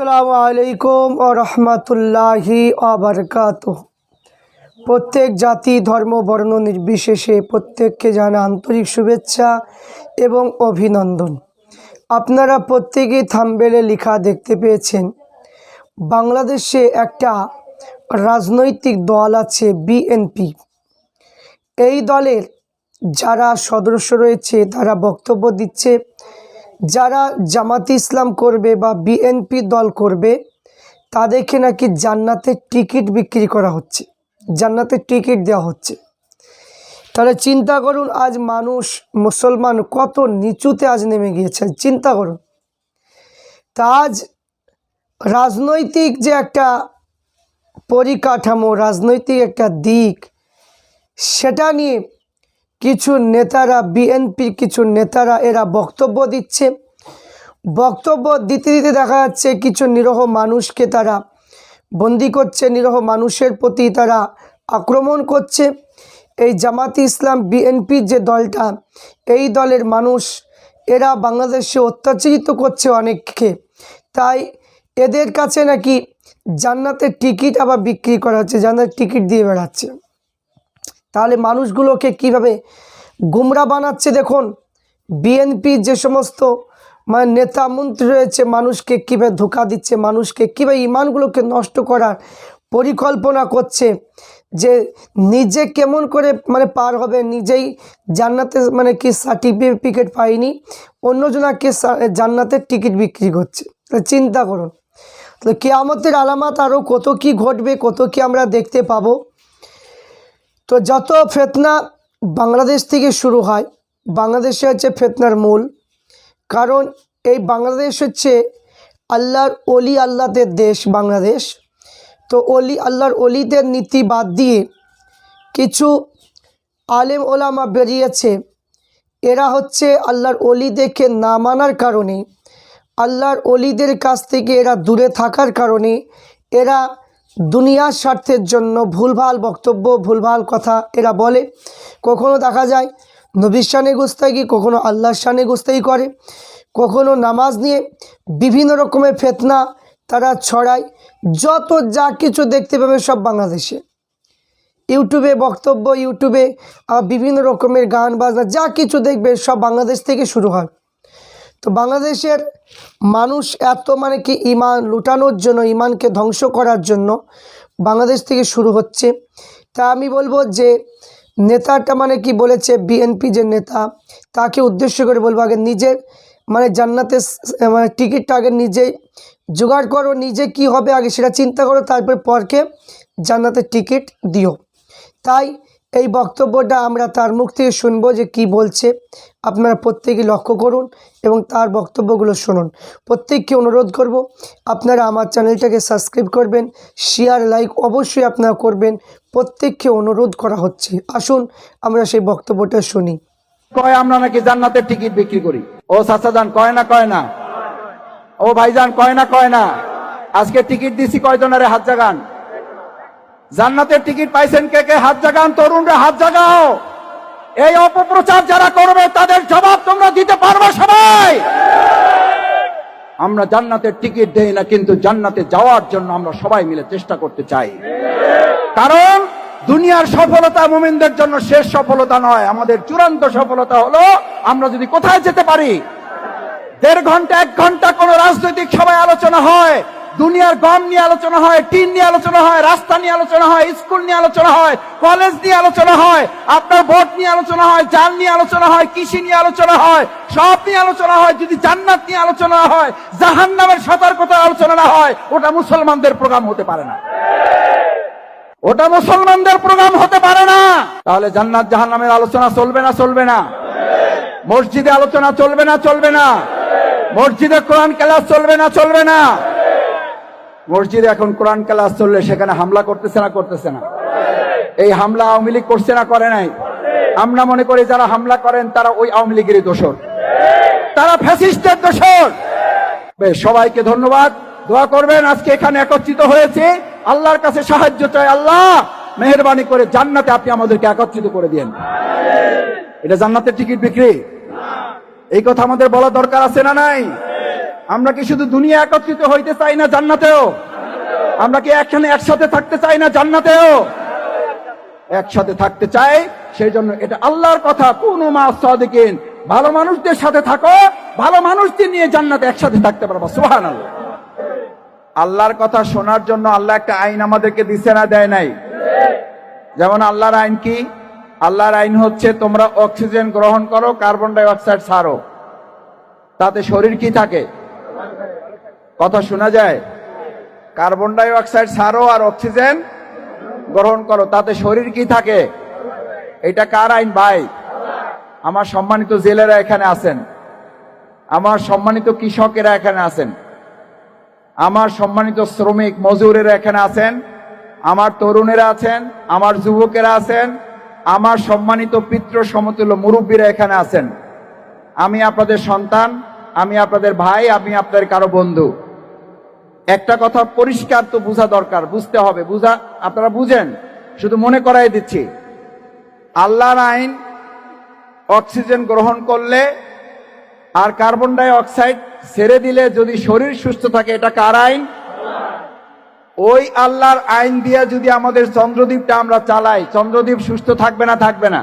আসসালামু আলাইকুম ও রহমতুল্লাহি আবরকাত প্রত্যেক জাতি, ধর্ম, বর্ণ নির্বিশেষে প্রত্যেককে জানা আন্তরিক শুভেচ্ছা এবং অভিনন্দন। আপনারা প্রত্যেকেই থাম্বেলে লেখা দেখতে পেয়েছেন। বাংলাদেশে একটা রাজনৈতিক দল আছে বিএনপি। এই দলের যারা সদস্য রয়েছে, তারা বক্তব্য দিচ্ছে যারা জামাতি ইসলাম করবে বা বিএনপি দল করবে, তাদেরকে নাকি জান্নাতের টিকিট বিক্রি করা হচ্ছে, জান্নাতের টিকিট দেওয়া হচ্ছে। তাহলে চিন্তা করুন, আজ মানুষ, মুসলমান কত নিচুতে আজ নেমে গিয়েছে, চিন্তা করুন। তা আজ রাজনৈতিক যে একটা পরিকাঠামো, রাজনৈতিক একটা দিক, সেটা নিয়ে কিছু নেতারা বিএনপির কিছু নেতারা এরা বক্তব্য দিচ্ছে। বক্তব্য দিতে দিতে দেখা যাচ্ছে কিছু নিরহ মানুষকে তারা বন্দি করছে, নিরহ মানুষের প্রতি তারা আক্রমণ করছে। এই জামাতি ইসলাম বিএনপির যে দলটা, এই দলের মানুষ এরা বাংলাদেশে অত্যাচারিত করছে অনেককে। তাই এদের কাছে নাকি জান্নাতের টিকিট আবার বিক্রি করা হচ্ছে, জান্নাতের টিকিট দিয়ে বেড়াচ্ছে। তাহলে মানুষগুলোকে কীভাবে গুমরা বানাচ্ছে দেখুন? বিএনপি যে সমস্ত মানে নেতা মন্ত্রী রয়েছে, মানুষকে কীভাবে ধোকা দিচ্ছে, মানুষকে কীভাবে ইমানগুলোকে নষ্ট করার পরিকল্পনা করছে, যে নিজে কেমন করে মানে পার হবে, নিজেই জান্নাতে মানে কি সার্টিফিকেট পায়নি, অন্যজনাকে জান্নাতের টিকিট বিক্রি করছে। চিন্তা করুন। তাহলে কেয়ামতের আলামাত আরও কত কি ঘটবে, কত কি আমরা দেখতে পাবো? তো যত ফেতনা বাংলাদেশ থেকে শুরু হয় বাংলাদেশে হচ্ছে ফেতনার মূল। কারণ এই বাংলাদেশ হচ্ছে আল্লাহর অলি আল্লাহদের দেশ বাংলাদেশ। তো অলি আল্লাহর অলিদের নীতি বাদ দিয়ে কিছু আলেম ওলামা বেরিয়েছে। এরা হচ্ছে আল্লাহর অলিদেরকে না মানার কারণে, আল্লাহর অলিদের কাছ থেকে এরা দূরে থাকার কারণে এরা দুনিয়ার স্বার্থের জন্য ভুলভাল বক্তব্য, ভুলভাল কথা এরা বলে। কখনো দেখা যায় নবীর শানে গুস্তাগি, কখনো আল্লাহর শানে গুস্তাগি করে। কখনো নামাজ নিয়ে বিভিন্ন রকমের ফেতনা তারা ছড়ায়। যত যা কিছু দেখতে পাবে সব বাংলাদেশে। ইউটিউবে বক্তব্য, ইউটিউবে বিভিন্ন রকমের গান, বাজনা, যা কিছু দেখবে সব বাংলাদেশ থেকে শুরু হয়। তো বাংলাদেশের মানুষ এত মানে কি ইমান লুটানোর জন্য, ইমানকে ধ্বংস করার জন্য বাংলাদেশ থেকে শুরু হচ্ছে। তা আমি বলব যে নেতাটা মানে কি বলেছে, বিএনপি যে নেতা, তাকে উদ্দেশ্য করে বলব আগে নিজের মানে জান্নাতে মানে টিকিটটা আগে নিজেই জোগাড় করো, নিজে কি হবে আগে সেটা চিন্তা করো, তারপর পরকে জান্নাতের টিকিট দিও। তাই এই বক্তব্যটা আমরা তার মুখ থেকে শুনব যে কি বলছে। আপনারা প্রত্যেকে লক্ষ্য করুন এবং তার বক্তব্যগুলো শুনুন। প্রত্যেককে অনুরোধ করব, আপনারা আমার চ্যানেলটাকে সাবস্ক্রাইব করবেন শেয়ার লাইক অবশ্যই আপনারা করবেন। প্রত্যেককে অনুরোধ করা হচ্ছে। আসুন, আমরা সেই বক্তব্যটা শুনি। কয় আমরা নাকি জান্নাতের টিকিট বিক্রি করি? ও যান, কয় না কয় না? ও ভাইজান, কয় না কয় না? আজকে টিকিট দিছি কয়জনের হাত জাগান? জান্নাতের টিকিট পাইছেন কে কে? হাত জাগান, তরুণরা, হাত জাগাও। এই অপপ্রচার যারা করবে, তাদের জবাব তোমরা দিতে পারবে সবাই। আমরা জান্নাতের টিকিট দেই না, কিন্তু জান্নাতে যাওয়ার জন্য আমরা সবাই মিলে চেষ্টা করতে চাই। কারণ দুনিয়ার সফলতা মুমিনদের জন্য শেষ সফলতা নয়। আমাদের চূড়ান্ত সফলতা হলো আমরা যদি কোথায় যেতে পারি, দেড় ঘণ্টা, এক ঘণ্টা কোন রাজনৈতিক সভায় আলোচনা হয় দুনিয়ার গম নিয়ে আলোচনা হয় টিন নিয়ে আলোচনা হয় রাস্তা নিয়ে আলোচনা হয় স্কুল নিয়ে আলোচনা হয় কলেজ নিয়ে আলোচনা হয় আপনার ভোট নিয়ে আলোচনা হয় জাল নিয়ে আলোচনা হয় কৃষি নিয়ে আলোচনা হয় সব নিয়ে আলোচনা হয় যদি জান্নাত নিয়ে আলোচনা হয় জাহান নামের সতর্কতা আলোচনা না হয় ওটা মুসলমানদের প্রোগ্রাম হতে পারে না ওটা মুসলমানদের প্রোগ্রাম হতে পারে না তাহলে জান্নাত জাহান্নামের আলোচনা চলবে না চলবে না মসজিদে আলোচনা চলবে না চলবে না মসজিদে কোরআন ক্লাস চলবে না চলবে না মসজিদে এখন কোরআন ক্লাস চললে সেখানে হামলা করতেছে না করতেছে না। এই হামলা আওয়ামী লীগ করছে না, করে নাই। আমরা মনে করি যারা হামলা করেন, তারা ওই আওয়ামী লীগেরই দোষর। তারা ফ্যাসিস্টের দোষর। সবাইকে ধন্যবাদ। দোয়া করবেন, আজকে এখানে একত্রিত হয়েছে। আল্লাহর কাছে সাহায্য চাই আল্লাহ। মেহরবানি করে জান্নাতে আপনি আমাদেরকে একত্রিত করে দিন এটা জান্নাতের টিকিট বিক্রি। এই কথা আমাদের বলা দরকার আছে না নাই? আমরা কি শুধু দুনিয়া একত্রিত হইতে চাই না জান্নাতেও? আমরা কি একখানে একসাথে থাকতে চাই না জান্নাতেও? একসাথে থাকতে চাই সেই জন্য এটা আল্লাহর কথা। কোন মা সাদিকিন, ভালো মানুষদের সাথে থাকো, ভালো মানুষদের নিয়ে জান্নাতে একসাথে থাকতে পারব সুহান আল্লাহ আল্লাহর কথা শোনার জন্য আল্লাহ একটা আইন আমাদেরকে দিছে না, দেয় নাই? যেমন আল্লাহর আইন কি? আল্লাহর আইন হচ্ছে তোমরা অক্সিজেন গ্রহণ করো, কার্বন ডাই অক্সাইড ছাড়ো। তাতে শরীর কি থাকে? কথা শোনা যায়? কার্বন ডাই অক্সাইড ছাড়ো আর অক্সিজেন গ্রহণ করো, তাতে শরীর কি থাকে? এটা কার আইন ভাই? আমার সম্মানিত জেলেরা এখানে আছেন। আমার সম্মানিত কৃষকেরা এখানে আছেন। আমার সম্মানিত শ্রমিক মজুরেরা এখানে আছেন। আমার তরুণেরা আছেন, আমার যুবকেরা আছেন, আমার সম্মানিত পিতৃ সমতুল্য মুরব্বীরা এখানে আছেন। আমি আপনাদের সন্তান, আমি আপনাদের ভাই, আমি আপনাদের কারও বন্ধু। একটা কথা পরিষ্কার তো বোঝা দরকার, বুঝতে হবে, বুঝা, আপনারা বুঝেন, শুধু মনে করাই দিচ্ছি। আল্লাহর আইন, অক্সিজেন গ্রহণ করলে আর কার্বন ডাই অক্সাইড ছেড়ে দিলে যদি শরীর সুস্থ থাকে, এটা কার আইন? ওই আল্লাহর আইন দিয়ে যদি আমাদের চন্দ্রদ্বীপটা আমরা চালাই, চন্দ্রদ্বীপ সুস্থ থাকবে না থাকবে না?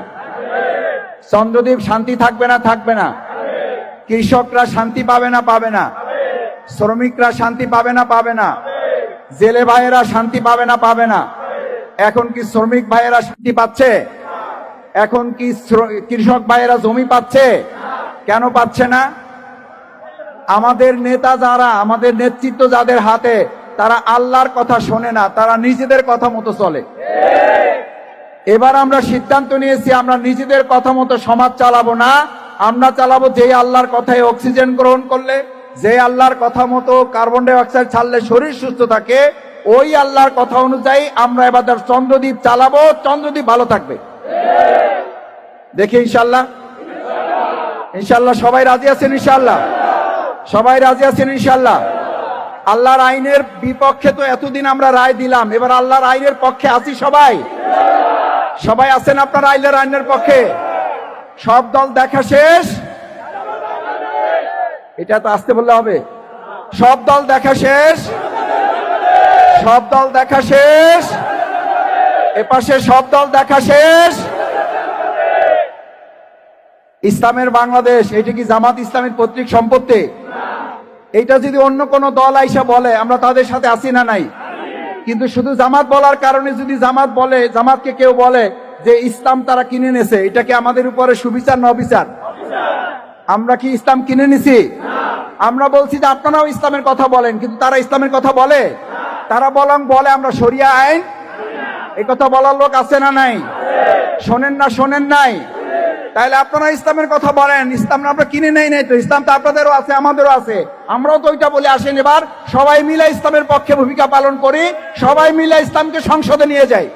চন্দ্রদ্বীপ শান্তি থাকবে না থাকবে না? কৃষকরা শান্তি পাবে না পাবে না? শ্রমিকরা শান্তি পাবে না পাবে না। জেলে ভাইয়েরা শান্তি পাবে না পাবে না। এখন কি শ্রমিক ভাইয়েরা শান্তি পাচ্ছে? এখন কি কৃষক ভাইয়েরা জমি পাচ্ছে? কেন পাচ্ছে না? আমাদের নেতা যারা, আমাদের নেতৃত্ব যাদের হাতে, তারা আল্লাহর কথা শোনে না, তারা নিজেদের কথা মতো চলে। এবার আমরা সিদ্ধান্ত নিয়েছি, আমরা নিজেদের কথা মতো সমাজ চালাবো না। আমরা চালাবো যে আল্লাহর কথায় অক্সিজেন গ্রহণ করলে। যে আল্লাহর কথা মতো কার্বন ডাই অক্সাইড ছাড়লে শরীর সুস্থ থাকে, ওই আল্লাহর কথা অনুযায়ী আমরা এবার চন্দ্রদ্বীপ চালাবো, চন্দ্রদ্বীপ ভালো থাকবে। দেখি ইনশাল্লাহ ইনশাল্লাহ সবাই রাজি আছেন ইনশাল্লাহ সবাই রাজি আছেন ইনশাল্লাহ আল্লাহর আইনের বিপক্ষে তো এতদিন আমরা রায় দিলাম, এবার আল্লাহর আইনের পক্ষে আছি সবাই? সবাই আছেন আপনার আইনের আইনের পক্ষে? সব দল দেখা শেষ? এটা তো আসতে বললে হবে। সব দল দেখা শেষ। সব দল দেখা শেষ। এপাশে সব দল দেখা শেষ। ইসলামের বাংলাদেশ এটা কি জামাত ইসলামের পৈতৃক সম্পত্তি? এইটা যদি অন্য কোন দল আইসা বলে, আমরা তাদের সাথে আসি না নাই? কিন্তু শুধু জামাত বলার কারণে যদি জামাত বলে, জামাতকে কেউ বলে যে ইসলাম তারা কিনে নেছে এটা কি আমাদের উপরে সুবিচার না অবিচার? আমরা কি ইসলাম কিনে নিছি? আমরা বলছি যে আপনারাও ইসলামের কথা বলেন, কিন্তু তারা ইসলামের কথা বলে? তারা বলং বলে আমরা সরিয়া আইন। এই কথা বলার লোক আছে না নাই? শোনেন না, শোনেন নাই? তাহলে আপনারা ইসলামের কথা বলেন, ইসলাম আমরা কিনে নেই নাই তো? ইসলাম তো আপনাদেরও আছে, আমাদেরও আছে। আমরাও তো ওইটা বলে আসেন এবার, সবাই মিলে ইসলামের পক্ষে ভূমিকা পালন করি, সবাই মিলে ইসলামকে সংসদে নিয়ে যাই।